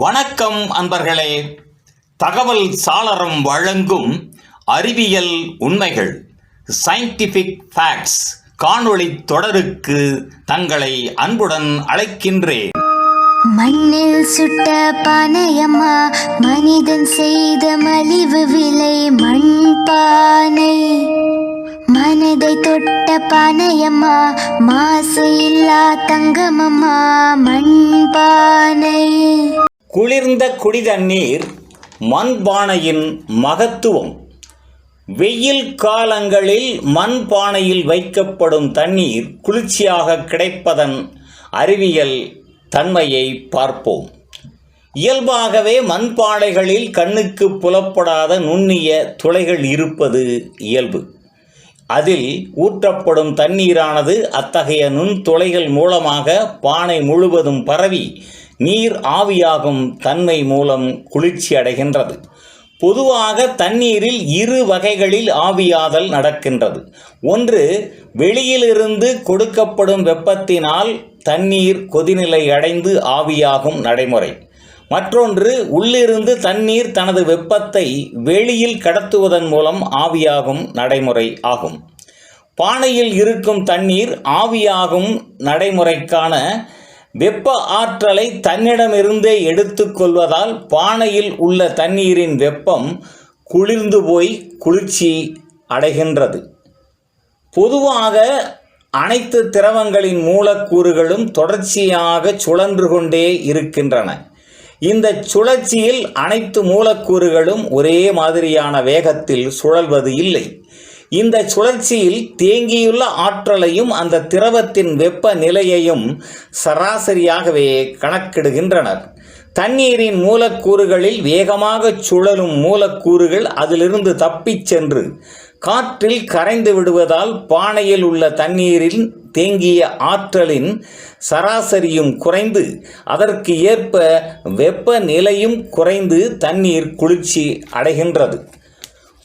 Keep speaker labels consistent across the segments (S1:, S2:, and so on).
S1: வணக்கம் அன்பர்களே. தகவல் சாளரம் வழங்கும் அறிவியல் உண்மைகள் சயின்டிஃபிக் ஃபேக்ட்ஸ் காணொளி தொடருக்கு தங்களை அன்புடன் அழைக்கின்றேன்.
S2: மண்ணில் சுட்ட பானையம்மா மனிதன் செய்த மலிவு விலை மண் பானை மனதை தொட்ட பானையம்மா மாசு இல்லா தங்கமம்மா மண் பானை
S1: குளிர்ந்த குடிதண்ணீர் மண்பானையின் மகத்துவம். வெயில் காலங்களில் மண்பானையில் வைக்கப்படும் தண்ணீர் குளிர்ச்சியாக கிடைப்பதன் அறிவியல் தன்மையை பார்ப்போம். இயல்பாகவே மண்பானைகளில் கண்ணுக்கு புலப்படாத நுண்ணிய துளைகள் இருப்பது இயல்பு. அதில் ஊற்றப்படும் தண்ணீரானது அத்தகைய நுண்துளைகள் மூலமாக பானை முழுவதும் பரவி நீர் ஆவியாகும் தன்மை மூலம் குளிர்ச்சி அடைகின்றது. பொதுவாக தண்ணீரில் இரு வகைகளில் ஆவியாதல் நடக்கின்றது. ஒன்று வெளியிலிருந்து கொடுக்கப்படும் வெப்பத்தினால் தண்ணீர் கொதிநிலை அடைந்து ஆவியாகும் நடைமுறை. மற்றொன்று உள்ளிருந்து தண்ணீர் தனது வெப்பத்தை வெளியில் கடத்துவதன் மூலம் ஆவியாகும் நடைமுறை ஆகும். பானையில் இருக்கும் தண்ணீர் ஆவியாகும் நடைமுறைக்கான வெப்ப ஆற்றலை தன்னிடமிருந்தே எடுத்துக்கொள்வதால் பானையில் உள்ள தண்ணீரின் வெப்பம் குளிர்ந்து போய் குளிர்ச்சி அடைகின்றது. பொதுவாக அனைத்து திரவங்களின் மூலக்கூறுகளும் தொடர்ச்சியாக சுழன்று கொண்டே இருக்கின்றன. இந்த சுழற்சியில் அனைத்து மூலக்கூறுகளும் ஒரே மாதிரியான வேகத்தில் சுழல்வது இல்லை. இந்த சுழற்சியில் தேங்கியுள்ள ஆற்றலையும் அந்த திரவத்தின் வெப்ப நிலையையும் சராசரியாகவே கணக்கிடுகின்றனர். தண்ணீரின் மூலக்கூறுகளில் வேகமாக சுழலும் மூலக்கூறுகள் அதிலிருந்து தப்பிச் சென்று காற்றில் கரைந்து விடுவதால் பானையில் உள்ள தண்ணீரில் தேங்கிய ஆற்றலின் சராசரியும் குறைந்து அதற்கு ஏற்ப வெப்பநிலையும் குறைந்து தண்ணீர் குளிர்ச்சி அடைகின்றது.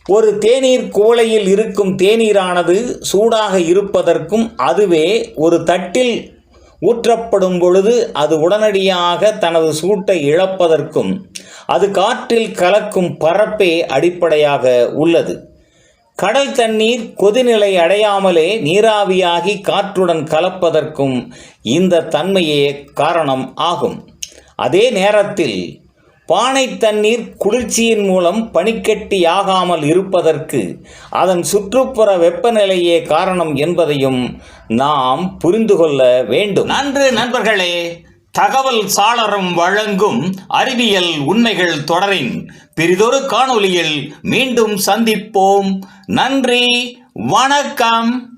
S1: ஒரு தேநீர் குவளையில் இருக்கும் தேநீரானது சூடாக இருப்பதற்கும் அதுவே ஒரு தட்டில் ஊற்றப்படும் பொழுது அது உடனடியாக தனது சூட்டை இழப்பதற்கும் அது காற்றில் கலக்கும் பரப்பே அடிப்படையாக உள்ளது. கடல் தண்ணீர் கொதிநிலை அடையாமலே நீராவியாகி காற்றுடன் கலப்பதற்கும் இந்த தன்மையே காரணம் ஆகும். அதே நேரத்தில் பானை தண்ணீர் குளிர்ச்சியின் மூலம் பனிக்கட்டியாகாமல் இருப்பதற்கு அதன் சுற்றுப்புற வெப்பநிலையே காரணம் என்பதையும் நாம் புரிந்து கொள்ள வேண்டும். நன்று நண்பர்களே தகவல் சாளரம் வழங்கும் அறிவியல் உண்மைகள் தொடரின் பிரிதொரு காணொளியில் மீண்டும் சந்திப்போம். நன்றி வணக்கம்.